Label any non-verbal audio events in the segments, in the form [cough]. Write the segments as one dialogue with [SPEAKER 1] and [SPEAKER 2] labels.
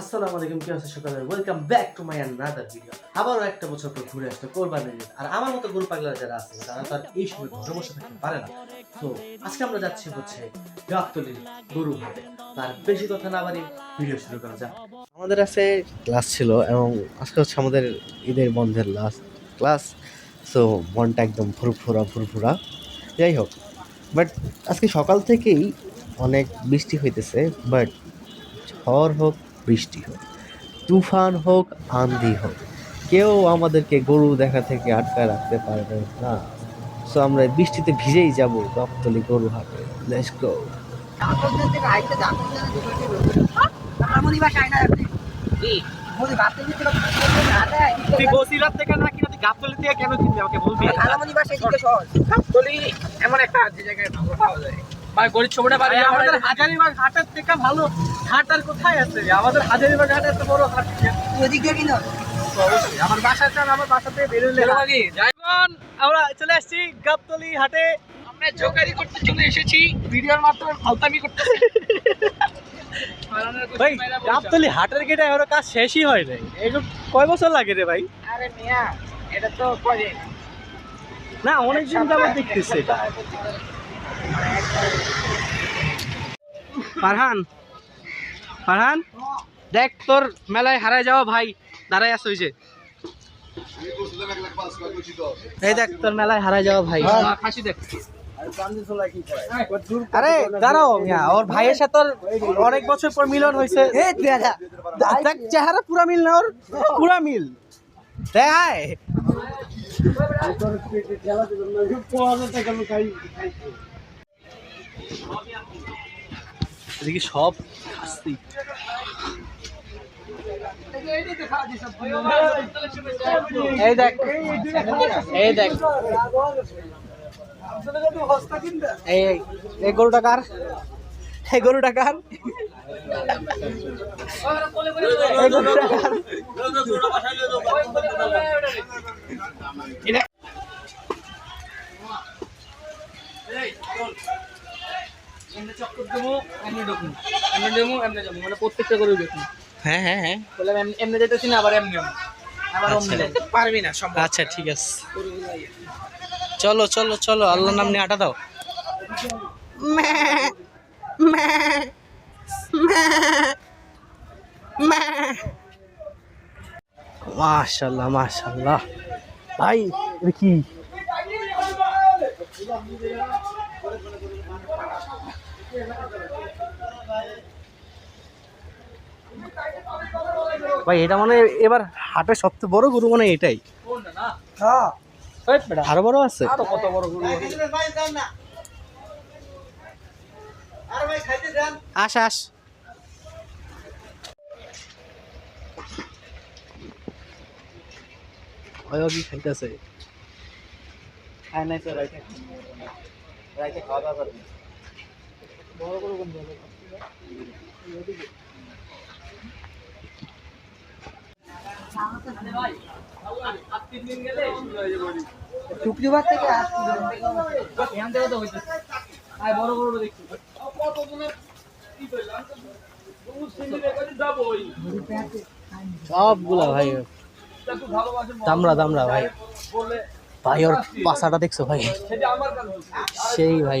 [SPEAKER 1] আসসালামু আলাইকুম, কি আছে সকালে? Welcome back to my another video আবারও একটা বছর পর ঘুরে আসতে কোরবানির ঈদ। আর আমার মতো গরু পাগলা যারা আছে, তারা তো আর এই সময় ঘরে বসে থাকতে পারে না। তো আজকে আমরা যাচ্ছি হচ্ছে গাবতলির গরু হাটে। তার বেশি কথা না বাড়ি ভিডিও শুরু করা যাক।
[SPEAKER 2] আমাদের আছে ক্লাস ছিল এবং আজকে হচ্ছে আমাদের ঈদের বন্ধের লাস্ট ক্লাস সো মনটা একদম ফুরফুরা ফুরফুরা। যাই হোক বাট আজকে সকাল থেকেই অনেক বৃষ্টি হইতেছে বাট ঝড় হোক বৃষ্টি হোক তুফান হোক আন্ধি হোক কেউ আমাদেরকে গরু দেখা থেকে আটকায় রাখতে পারবে না। সো আমরা বৃষ্টিতে ভিজেই যাব গাবতলি গরু হাটে। লেটস গো
[SPEAKER 3] কিনা কিনবি আমাকে বলবি? এমন একটা যে জায়গায় ভালো পাওয়া যায়। ভাই গরিব ছবিটা বাড়ি আমাদের হাজারিবাগ হাটের থেকে ভালো হাট আর কোথায় আছে আমাদের হাজারিবাগ হাট এত বড় হাট তো অবশ্যই আমার বাসা চান আমার বাসা থেকে বেরোলে আমরা চলে আসছি গাবতলি হাটে। আমরা জোকারি করতে চলে এসেছি ভিডিওর মাধ্যমে ফালতামি করতে। ভাই গাবতলি হাটের গেটে এখনও কাজ শেষই হয় নাই। কয় বছর লাগে রে ভাই?
[SPEAKER 4] আরে মিয়া এটা তো কদিন?
[SPEAKER 3] না অনেক দিন যাবত দেখতেছি এটা। ফারহান। ফারহান দেখ তোর মেলায় হারায় যাওয়া ভাই দাঁড়ায় আছে ওই যে। এই দেখ তোর মেলায় হারায় যাওয়া ভাই। হাসি দেখ। আরে দাঁড়াও মিয়া ওর ভাইয়ের সাথে অনেক বছর পর মিলন হয়েছে। দেখ চেহারা পুরা মিল না ওর পুরা মিল। দেখ এদিকে সব খাসি এই দেখ এই দেখ। এই গরুটা কার? এই গরুটা কার? এই গরুটা কার এটা- এমনি চক্কর দেবো এমনি ঢুকুন এমনি দেবো এমনি যাব। মানে প্রত্যেকটা করে দেখুন
[SPEAKER 2] হ্যাঁ হ্যাঁ হ্যাঁ।
[SPEAKER 3] বললাম এমনি এমনি যেতেছি না আবার এমনি। আবার
[SPEAKER 2] আচ্ছা।
[SPEAKER 3] পারবি না সম্ভব।
[SPEAKER 2] আচ্ছা ঠিক আছে। চলো চলো চলো আল্লাহর নাম নিয়ে আটা দাও। মাশাল্লাহ মাশাল্লাহ ভাই কি? ভাই এটা মানে এবার হাটে সবচেয়ে বড় গরু মানে এটাই। আরও বড় আছে?
[SPEAKER 3] কত বড় গরু
[SPEAKER 2] আস আস। কি খাইতেছে?
[SPEAKER 3] খাওয়া দাওয়া করবি বড় গরু
[SPEAKER 4] থেকে
[SPEAKER 3] এখান থেকে তো হইছে আয় বড় বড় দেখছি
[SPEAKER 2] সবগুলা ভাই। দামড়া দামড়া ভাই। ভাই ওর পাশাটা দেখছ ভাই? সেই ভাই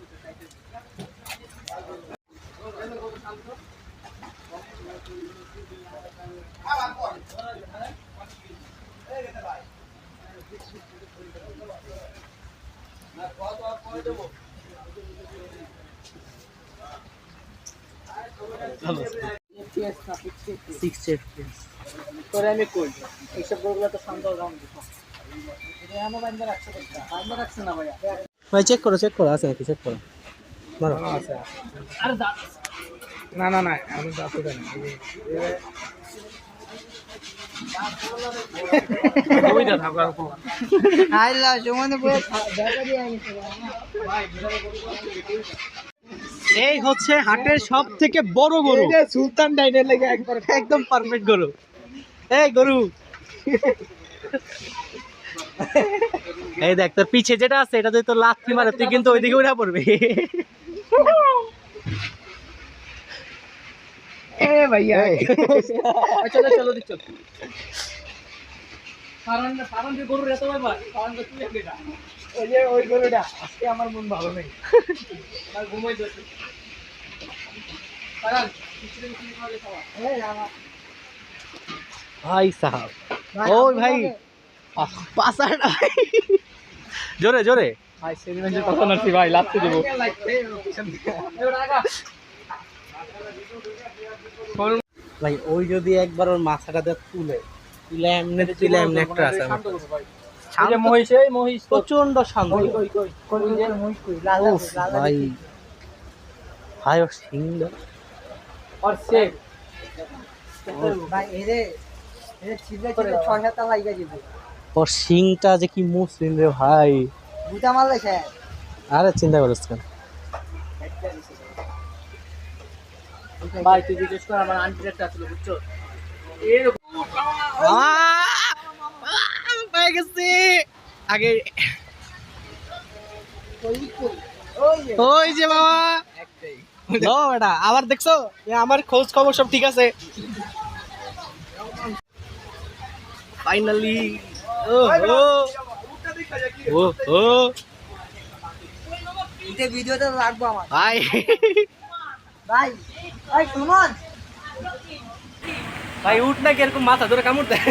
[SPEAKER 2] সিক্স
[SPEAKER 3] তোরে আমি কই? এইসব গরুগুলো তো না ভাইয়া?
[SPEAKER 2] ভাই চেক করো চেক করো আছে নাকি? চেক করো। মারো।
[SPEAKER 3] আরে দা না না না আমি দাঁত
[SPEAKER 4] আইলা সুমনে পুরো দেখা দিয়ে আনিছে
[SPEAKER 2] এই হচ্ছে হাটের সব থেকে বড় গরু।
[SPEAKER 4] সুলতান ডাইনের লেগে একবার [laughs]
[SPEAKER 2] একদম পারফেক্ট গরু। এই গরু। [laughs] এই দেখ তোর পিছে যেটা আছে এটা যদি তোর লাথি মারে তুই কিন্তু ওইদিকে উঠা পড়বি। [laughs]
[SPEAKER 4] এ ভাইয়া।
[SPEAKER 2] চলো চলো দিচ্ছ। কারণ কারণ যে গরুর এত ব্যাপার কারণ তুই
[SPEAKER 4] ওই যে ওই গরুটা আজকে আমার মন ভালো নেই।
[SPEAKER 2] আর ঘুমাই যাচ্ছে কারণ
[SPEAKER 4] এই আমার।
[SPEAKER 2] ভাই সাহেব। ওই ভাই জোরে জোরে। ভাই কথা লাভতে দেবো। ভাই ওই যদি একবার ওর মাথাটা তুলে তুলে এমনি তুলে এমনি একটা আছে প্রচণ্ড শান্ত ভাই। ভাই ওর সিংটা আর সে
[SPEAKER 4] ভাই এরে এরে ছিড়ে ছিড়ে ছয় সাতটা লাইগা যাবে।
[SPEAKER 2] ওর সিংটা যে কি মুসলিম রে ভাই।
[SPEAKER 4] বুটা মারলে সে
[SPEAKER 2] আরে চিন্তা করিস কেন ভাই তুই জিজ্ঞেস কর আমার আন্টির একটা আসলে বুঝছ? পেয়ে গেছি। আগে
[SPEAKER 4] ওই যে
[SPEAKER 2] বাবা। ও বেটা আবার দেখছ? আমার খোঁজ খবর সব ঠিক আছে। ফাইনালি ও ও। ও ও।
[SPEAKER 4] ভিডিওটা লাগবো আমার।
[SPEAKER 2] ভাই।
[SPEAKER 4] ভাই ভাই সুমন
[SPEAKER 2] ভাই উঠ না কি এরকম মাথা ধরে কামড় দেয়?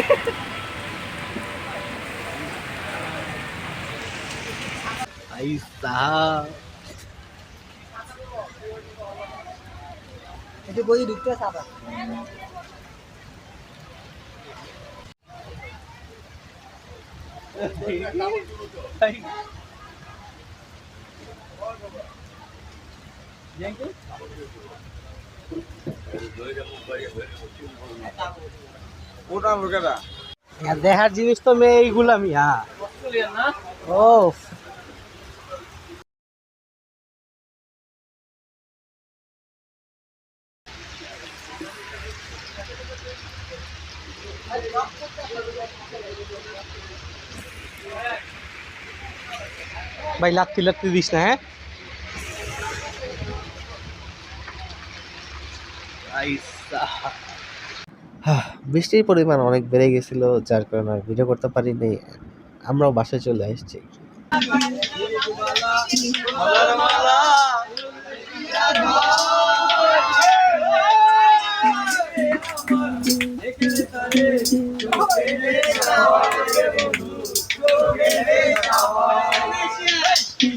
[SPEAKER 2] ভাই সাহাব
[SPEAKER 4] এটা গদি ঢুকতে সাবা
[SPEAKER 2] আর দেখার জিনিস তো মেয়ে এইগুলামি হ্যাঁ ও ভাই লাত্তি লাত্তি দিস না হ্যাঁ?
[SPEAKER 3] হাহ, বৃষ্টির পরিমাণ অনেক বেড়ে গেছিল যার কারণে আর ভিডিও করতে পারিনি। আমরাও বাসায় চলে আসছি।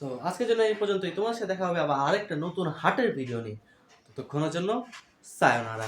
[SPEAKER 1] তো আজকের জন্য এই পর্যন্তই। তোমার সাথে দেখা হবে আবার আরেকটা নতুন হাটের ভিডিও নিয়ে। ততক্ষণের জন্য সায়নারা